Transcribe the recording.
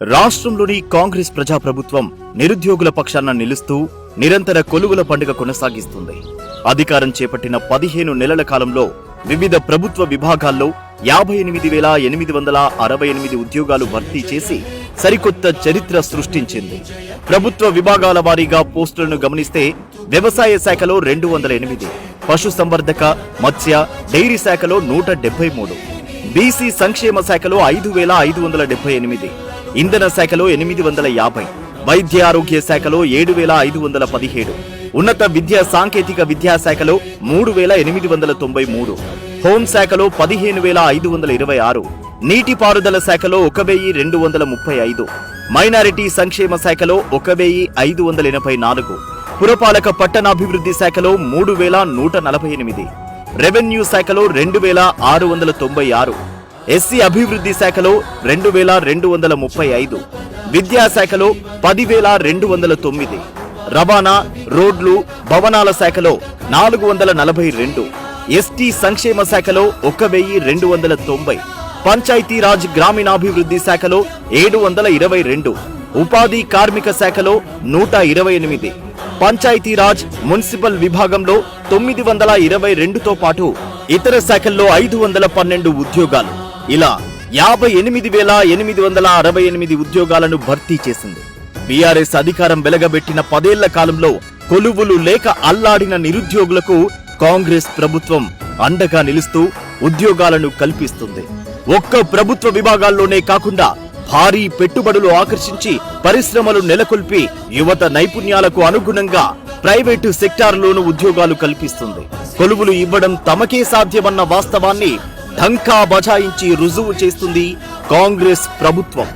రాష్ట్రంలోని కాంగ్రెస్ ప్రజాప్రభుత్వం నిరుద్యోగుల పక్షాన నిలుస్తూ నిరంతర కొలువుల పండుగ కొనసాగిస్తుంది. అధికారం చేపట్టిన పదిహేను నెలల కాలంలో వివిధ ప్రభుత్వ విభాగాల్లో యాభై ఎనిమిది వేల ఎనిమిది వందల అరవై ఎనిమిది ఉద్యోగాలు భర్తీ చేసి సరికొత్త చరిత్ర సృష్టించింది. ప్రభుత్వ విభాగాల వారీగా పోస్టులను గమనిస్తే వ్యవసాయ శాఖలో రెండు వందల ఎనిమిది పశు సంవర్ధక మత్స్య డైరీ శాఖలో నూట డెబ్బై మూడు బీసీ సంక్షేమ శాఖలో ఐదు వేల ఐదు వందల డెబ్బై ఎనిమిది ఇంధన శాఖలో ఎనిమిది వందల యాభై వైద్య ఆరోగ్య శాఖలో ఏడు వేల ఐదు వందల పదిహేడు ఉన్నత విద్యా సాంకేతిక విద్యా శాఖలో మూడు వేల ఎనిమిది వందల తొంభై మూడు హోంశాఖలో పదిహేను వేల ఐదు వందల ఇరవై ఆరు నీటిపారుదల శాఖలో ఒక వెయ్యి రెండు వందల ముప్పై ఐదు మైనారిటీ సంక్షేమ శాఖలో ఒక వెయ్యి ఐదు వందల ఎనభై నాలుగు పురపాలక పట్టణాభివృద్ధి శాఖలో మూడు వేల నూట నలభై ఎనిమిది రెవెన్యూ శాఖలో రెండు వేల ఆరు వందల తొంభై ఆరు ఎస్సీ అభివృద్ధి శాఖలో రెండు వేల రెండు వందల ముప్పై ఐదు విద్యాశాఖలో పదివేల రెండు వందల తొమ్మిది రవాణా రోడ్లు భవనాల శాఖలో నాలుగు వందల నలభై రెండు ఎస్టీ సంక్షేమ శాఖలో ఒక వెయ్యి రెండు వందల తొంభై పంచాయతీరాజ్ గ్రామీణాభివృద్ధి శాఖలో ఏడు వందల ఇరవై రెండు ఉపాధి కార్మిక శాఖలో నూట ఇరవై ఎనిమిది పంచాయతీరాజ్ మున్సిపల్ విభాగంలో తొమ్మిది వందల ఇరవై రెండుతో పాటు ఇతర శాఖల్లో ఐదు వందల పన్నెండు ఉద్యోగాలు. ఇలా యాభై ఎనిమిది వేల ఎనిమిది వందల అరవై ఎనిమిది ఉద్యోగాలను భర్తీ చేసింది. బీఆర్ఎస్ అధికారం వెలగబెట్టిన పదేళ్ళ కాలంలో కొలువులు లేక అల్లాడిన నిరుద్యోగులకు కాంగ్రెస్ ప్రభుత్వం అండగా నిలుస్తూ ఉద్యోగాలను కల్పిస్తుంది. ఒక్క ప్రభుత్వ విభాగాల్లోనే కాకుండా భారీ పెట్టుబడులు ఆకర్షించి పరిశ్రమలు నెలకొల్పి యువత నైపుణ్యాలకు అనుగుణంగా ప్రైవేటు సెక్టార్లోనూ ఉద్యోగాలు కల్పిస్తుంది. కొలువులు ఇవ్వడం తమకే సాధ్యమన్న వాస్తవాన్ని ఢంకా బజాయించి రుజువు చేస్తుంది కాంగ్రెస్ ప్రభుత్వం.